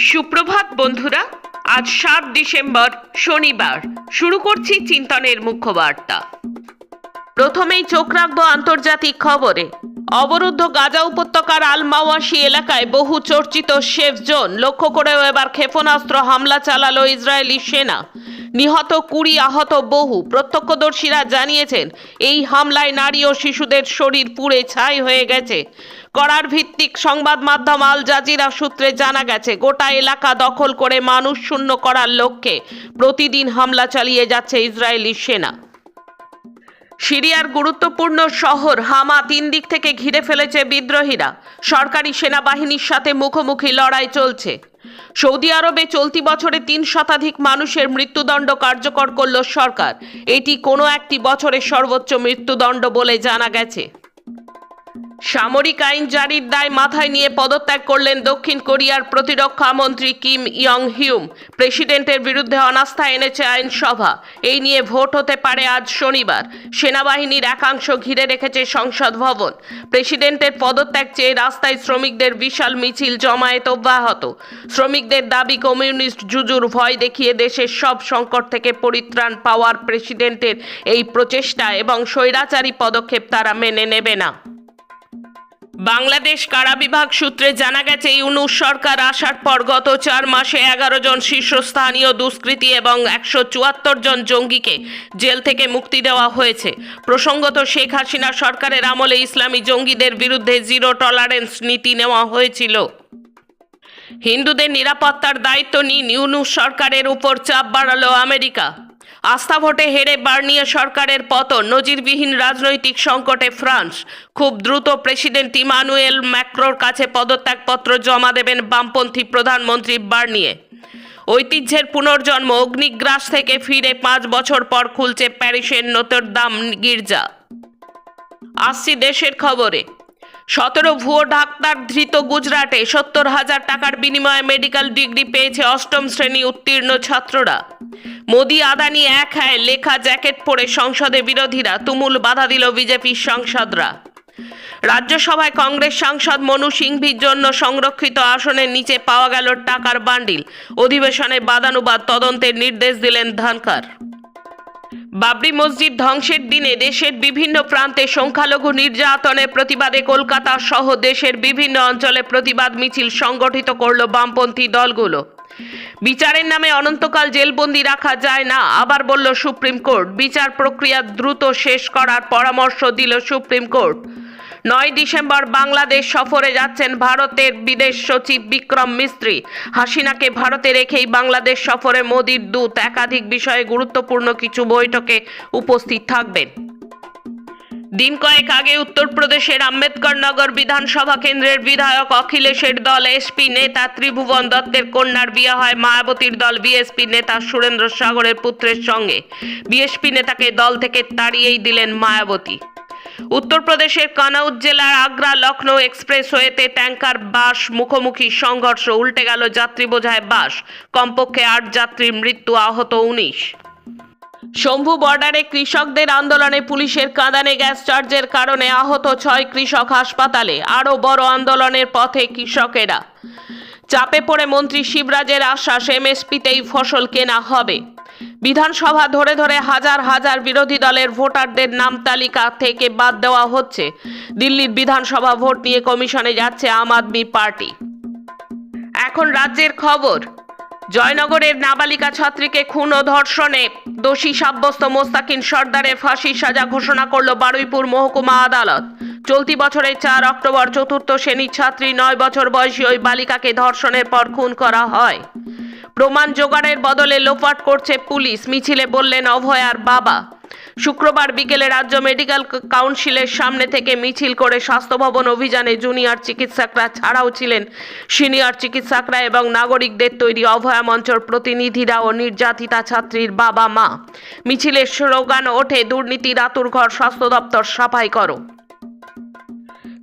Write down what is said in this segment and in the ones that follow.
সুপ্রভাত, বন্ধুরা। আজ সাত ডিসেম্বর, শনিবার। শুরু করছি চিন্তনের মুখ্য বার্তা প্রথমেই চোখ রাখব আন্তর্জাতিক খবরে। অবরুদ্ধ গাজা উপত্যকার আলমাওয়াসি এলাকায় বহু চর্চিত শেফ জোন লক্ষ্য করেও এবার ক্ষেপণাস্ত্র হামলা চালালো ইসরায়েলি সেনা। নিহত কুড়ি আহত বহু। প্রত্যক্ষদর্শীরা জানিয়েছেন, এই হামলায় নারী ও শিশুদের শরীর পুড়ে ছাই হয়ে গেছে। করার ভিত্তিক সংবাদ মাধ্যম আল জাজিরা সূত্রে জানা গেছে, গোটা এলাকা দখল করে মানুষ শূন্য করার লক্ষ্যে প্রতিদিন হামলা চালিয়ে যাচ্ছে ইসরায়েলি সেনা। সিরিয়ার গুরুত্বপূর্ণ শহর হামা তিন দিক থেকে ঘিরে ফেলেছে বিদ্রোহীরা। সরকারি সেনাবাহিনীর সাথে মুখোমুখি লড়াই চলছে। সৌদি আরবে চলতি বছরে তিন শতাধিক মানুষের মৃত্যুদণ্ড কার্যকর করল সরকার। এটি কোনো একটি বছরের সর্বোচ্চ মৃত্যুদণ্ড বলে জানা গেছে। সামরিক আইন জারির দায় মাথায় নিয়ে পদত্যাগ করলেন দক্ষিণ কোরিয়ার প্রতিরক্ষা মন্ত্রী কিম ইয়ং হিউম প্রেসিডেন্টের বিরুদ্ধে অনাস্থা এনেছে আইনসভা। এই নিয়ে ভোট হতে পারে আজ শনিবার। সেনাবাহিনীর একাংশ ঘিরে রেখেছে সংসদ ভবন। প্রেসিডেন্টের পদত্যাগ চেয়ে রাস্তায় শ্রমিকদের বিশাল মিছিল জমায়েত অব্যাহত। শ্রমিকদের দাবি, কমিউনিস্ট জুজুর ভয় দেখিয়ে দেশের সব সংকট থেকে পরিত্রাণ পাওয়ার প্রেসিডেন্টের এই প্রচেষ্টা এবং স্বৈরাচারী পদক্ষেপ তারা মেনে নেবে না। বাংলাদেশ কারা বিভাগ সূত্রে জানা গেছে, ইউনুস সরকার আসার পর গত চার মাসে এগারো জন শীর্ষস্থানীয় দুষ্কৃতী এবং একশো চুয়াত্তর জন জঙ্গিকে জেল থেকে মুক্তি দেওয়া হয়েছে। প্রসঙ্গত, শেখ হাসিনা সরকারের আমলে ইসলামী জঙ্গিদের বিরুদ্ধে জিরো টলারেন্স নীতি নেওয়া হয়েছিল। হিন্দুদের নিরাপত্তার দায়িত্ব নিয়ে ইউনুস সরকারের উপর চাপ বাড়ালো আমেরিকা। আস্থা ভোটে হেরে বার্নিয়া সরকারের পতন, নজিরবিহীন রাজনৈতিক সংকটে ফ্রান্স। খুব দ্রুত প্রেসিডেন্ট ইমানুয়েল ম্যাক্রোর কাছে পদত্যাগপত্র জমা দেবেন বামপন্থী প্রধানমন্ত্রী বার্নিয়ে। ঐতিহ্যের পুনর্জন্ম, অগ্নিগ্রাস থেকে ফিরে পাঁচ বছর পর খুলছে প্যারিসের নতরদাম গির্জা। আসছি দেশের খবরে। সতেরো ভুয়ো ডাক্তার ধৃত গুজরাটে সত্তর হাজার টাকার বিনিময়ে মেডিকেল ডিগ্রি পেয়েছে অষ্টম শ্রেণি উত্তীর্ণ ছাত্ররা। মোদি আদানি এক হায় লেখা জ্যাকেট পরে সংসদে বিরোধীরা, তুমুল বাধা দিল বিজেপির সাংসদরা। রাজ্যসভায় কংগ্রেস সাংসদ মনু সিংভির জন্য সংরক্ষিত আসনের নিচে পাওয়া গেল টাকার বান্ডিল। অধিবেশনে বাদানুবাদ তদন্তের নির্দেশ দিলেন ধনকর। বাবরি মসজিদ ধ্বংসের দিনে দেশের বিভিন্ন প্রান্তে সংখ্যালঘু নির্যাতনের প্রতিবাদে কলকাতা সহ দেশের বিভিন্ন অঞ্চলে প্রতিবাদ মিছিল সংগঠিত করল বামপন্থী দলগুলো। বিচারের নামে অনন্তকাল জেলবন্দি রাখা যায় না, আবার বলল সুপ্রিম কোর্ট। বিচার প্রক্রিয়া দ্রুত শেষ করার পরামর্শ দিল সুপ্রিম কোর্ট। নয় ডিসেম্বর বাংলাদেশ সফরে যাচ্ছেন ভারতের বিদেশ সচিব বিক্রম মিস্ত্রি। হাসিনাকে ভারতে রেখেই বাংলাদেশ সফরে মোদির দূত। একাধিক বিষয়ে গুরুত্বপূর্ণ কিছু বৈঠকে উপস্থিত থাকবেন। দিন কয়েক আগে উত্তরপ্রদেশের আম্বেদকর নগর বিধানসভা কেন্দ্রের বিধায়ক অখিলেশের দল এসপি নেতা ত্রিভুবন দত্তের কন্যার বিয়ে হয় মায়াবতীর দল বিএসপি নেতা সুরেন্দ্র সাগরের পুত্রের সঙ্গে। বিএসপি নেতাকে দল থেকে তাড়িয়েই দিলেন মায়াবতী। উত্তরপ্রদেশের কানাউজ জেলার আগ্রা লখনৌ এক্সপ্রেসওয়েতে ট্যাঙ্কার, বাস, মুখোমুখি, সংঘর্ষ, উল্টে গেল যাত্রী বোঝায় বাস। কমপক্ষে আট যাত্রীর মৃত্যু আহত উনিশ শম্ভু বর্ডারে কৃষকদের আন্দোলনে পুলিশের কাঁদানে গ্যাস চার্জের কারণে আহত ছয় কৃষক হাসপাতালে আরও বড় আন্দোলনের পথে কৃষকেরা। চাপে পড়ে মন্ত্রী শিবরাজের আশ্বাস, এমএসপিতেই ফসল কেনা হবে। বিধানসভা ধরে ধরে হাজার হাজার বিরোধী দলের ভোটারদের নাম তালিকা থেকে বাদ দেওয়া হচ্ছে। দিল্লির বিধানসভা ভোট নিয়ে কমিশনে যাচ্ছে আম আদমি পার্টি। এখন রাজ্যের খবর। জয়নগরের নাবালিকা ছাত্রীকে খুন ও ধর্ষণে দোষী সাব্যস্ত মোস্তাকিন সর্দারের ফাঁসির সাজা ঘোষণা করল বারুইপুর মহকুমা আদালত। চলতি বছরের চার অক্টোবর চতুর্থ শ্রেণির ছাত্রী নয় বছর বয়সী ওই বালিকাকে ধর্ষণের পর খুন করা হয়। প্রমাণ জোগাড়ের বদলে লোপাট করছে পুলিশ, মিছিলে বললেন অভয়ার বাবা। শুক্রবার বিকেলে রাজ্য মেডিকেল কাউন্সিলের সামনে থেকে মিছিল করে স্বাস্থ্য ভবন অভিযানে জুনিয়র চিকিৎসকরা ছাড়াও ছিলেন। সিনিয়র চিকিৎসকরা এবং নাগরিকদের তৈরি অভয়া মঞ্চর প্রতিনিধিরা ও নির্যাতিতা ছাত্রীর বাবা, মা। মিছিলের স্লোগান ওঠে, দুর্নীতি আতুর ঘর, স্বাস্থ্য দপ্তর, সাফাই করো।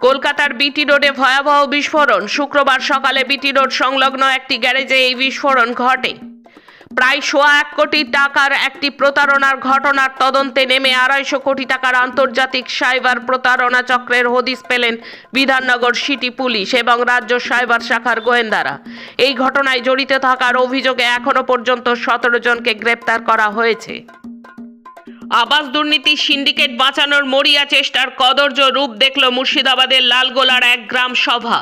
কলকাতার বিটি রোডে ভয়াবহ বিস্ফোরণ। শুক্রবার সকালে বিটি রোড সংলগ্ন একটি গ্যারেজে এই বিস্ফোরণ ঘটে। প্রায় সোয়া এক কোটি টাকার একটি প্রতারণার ঘটনার তদন্তে নেমে আড়াইশো কোটি টাকার আন্তর্জাতিক সাইবার প্রতারণা চক্রের হদিস পেলেন বিধাননগর সিটি পুলিশ এবং রাজ্য সাইবার শাখার গোয়েন্দারা। এই ঘটনায় জড়িত থাকার অভিযোগে এখনও পর্যন্ত সতেরো জনকে গ্রেপ্তার করা হয়েছে। আবাস দুর্নীতি সিন্ডিকেট বাঁচানোর মরিয়া চেষ্টার কদর্য রূপ দেখল মুর্শিদাবাদের লালগোলার এক গ্রাম সভা।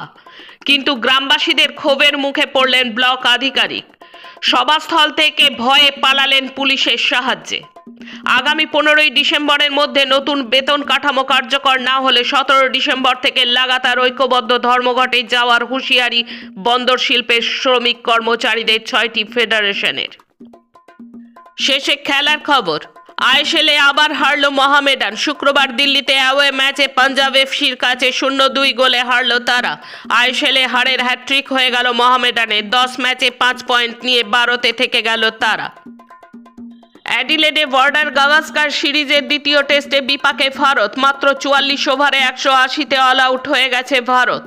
কিন্তু গ্রামবাসীদের ক্ষোভের মুখে পড়লেন ব্লক আধিকারিক। সভাস্থল থেকে ভয়ে পালালেন পুলিশের সাহায্যে। আগামী পনেরোই ডিসেম্বরের মধ্যে নতুন বেতন কাঠামো কার্যকর না হলে সতেরো ডিসেম্বর থেকে লাগাতার ঐক্যবদ্ধ ধর্মঘটে যাওয়ার হুঁশিয়ারি বন্দর শিল্পের শ্রমিক কর্মচারীদের ছয়টি ফেডারেশনের। শেষে খেলার খবর। আইএসএলে আবার হারল মহামেডান। শুক্রবার দিল্লিতে অ্যাওয়ে ম্যাচে পাঞ্জাব এফসির কাছে শূন্য দুই গোলে হারল তারা। আইএসএলে হারের হ্যাট্রিক হয়ে গেল মহামেডানে দশ ম্যাচে পাঁচ পয়েন্ট নিয়ে বারোতে থেকে গেল তারা। অ্যাডিলেডে বর্ডার গাভাস্কার সিরিজের দ্বিতীয় টেস্টে বিপাকে ভারত। মাত্র চুয়াল্লিশ ওভারে একশো আশিতে অল আউট হয়ে গেছে ভারত।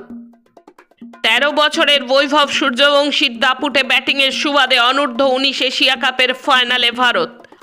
তেরো বছরের বৈভব সূর্যবংশীর দাপুটে ব্যাটিংয়ের সুবাদে অনূর্ধ্ব উনিশ এশিয়া কাপের ফাইনালে ভারত।